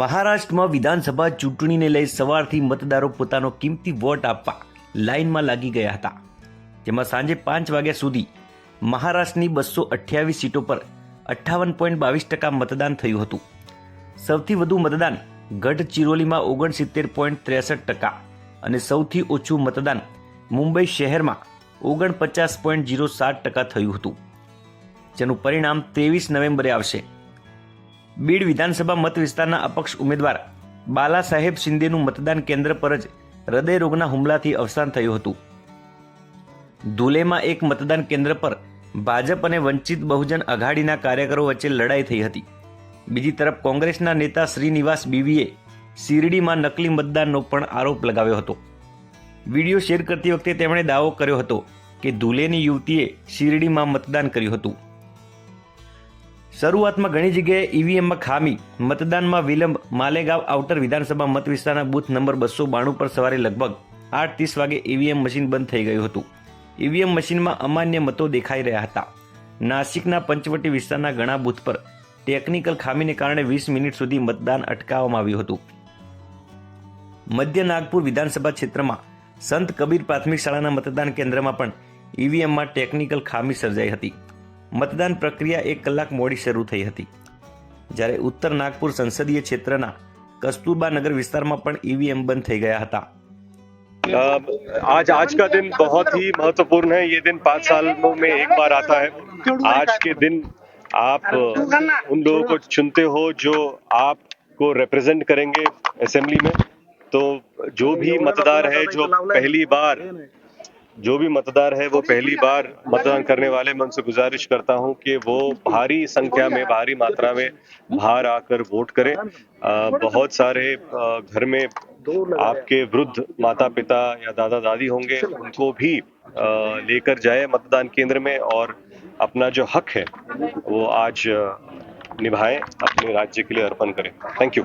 મહારાષ્ટ્રમાં વિધાનસભા ચૂંટણીને લઈ સવારથી મતદારો પોતાનો કિંમતી વોટ આપવા લાઇનમાં લાગી ગયા હતા, જેમાં સાંજે પાંચ વાગ્યા સુધી મહારાષ્ટ્રની બસો અઠ્યાવીસ સીટો પર અઠ્ઠાવન પોઈન્ટ બાવીસ ટકા મતદાન થયું હતું. સૌથી વધુ મતદાન ગઢચિરોલીમાં ઓગણસિત્તેર પોઈન્ટ ત્રેસઠ ટકા અને સૌથી ઓછું મતદાન મુંબઈ શહેરમાં ઓગણપચાસ પોઈન્ટ જીરો સાત ટકા થયું હતું, જેનું પરિણામ ત્રેવીસ નવેમ્બરે આવશે. બીડ વિધાનસભા મત વિસ્તારના અપક્ષ ઉમેદવાર બાલા સાહેબ શિંદેનું મતદાન કેન્દ્ર પર જ હૃદયરોગના હુમલાથી અવસાન થયું હતું. ધુલેમાં એક મતદાન કેન્દ્ર પર ભાજપ અને વંચિત બહુજન અઘાડીના કાર્યકરો વચ્ચે લડાઈ થઈ હતી. બીજી તરફ કોંગ્રેસના નેતા શ્રીનિવાસ બીવીએ શિરડીમાં નકલી મતદાનનો પણ આરોપ લગાવ્યો હતો. વીડિયો શેર કરતી વખતે તેમણે દાવો કર્યો હતો કે ધુલેની યુવતીએ શિરડીમાં મતદાન કર્યું હતું. શરૂઆતમાં ઘણી જગ્યાએ ઈવીએમમાં ખામી. મતદાનમાં વિલંબ. માલેગાંવ આઉટર વિધાનસભા મત વિસ્તારના બૂથ નંબર બસો બાણું પર સવારે લગભગ આઠ ત્રીસ વાગે ઈવીએમ મશીન બંધ થઈ ગયું હતું. ઈવીએમ મશીનમાં અમાન્ય મતો દેખાઈ રહ્યા હતા. નાસિકના પંચવટી વિસ્તારના ઘણા બૂથ પર ટેકનિકલ ખામીને કારણે વીસ મિનિટ સુધી મતદાન અટકાવવામાં આવ્યું હતું. મધ્ય નાગપુર વિધાનસભા ક્ષેત્રમાં સંત કબીર પ્રાથમિક શાળાના મતદાન કેન્દ્રમાં પણ ઈવીએમમાં ટેકનિકલ ખામી સર્જાઈ હતી. મતદાન પ્રક્રિયા એક કલાક મોડી શરૂ થઈ હતી જ્યારે ઉત્તર નાગપુર સંસદીય ક્ષેત્રના કસ્તુરબા નગર વિસ્તારમાં પણ ઈવીએમ બંધ થઈ ગયા હતા अ, आज आज का दिन बहुत ही महत्वपूर्ण है ये दिन पाँच सालों में एक बार आता है आज के दिन आप अ, उन लोगों को चुनते हो जो आपको रिप्रेजेंट करेंगे असेंबली में तो जो भी मतदार है जो पहली बार जो भी मतदार है वो पहली बार मतदान करने वाले मैं उनसे गुजारिश करता हूँ कि वो भारी संख्या में भारी मात्रा में बाहर आकर वोट करें। अ, बहुत सारे घर में आपके वृद्ध माता पिता या दादा दादी होंगे उनको भी लेकर जाए मतदान केंद्र में और अपना जो हक है वो आज निभाएँ अपने राज्य के लिए अर्पण करें। Thank you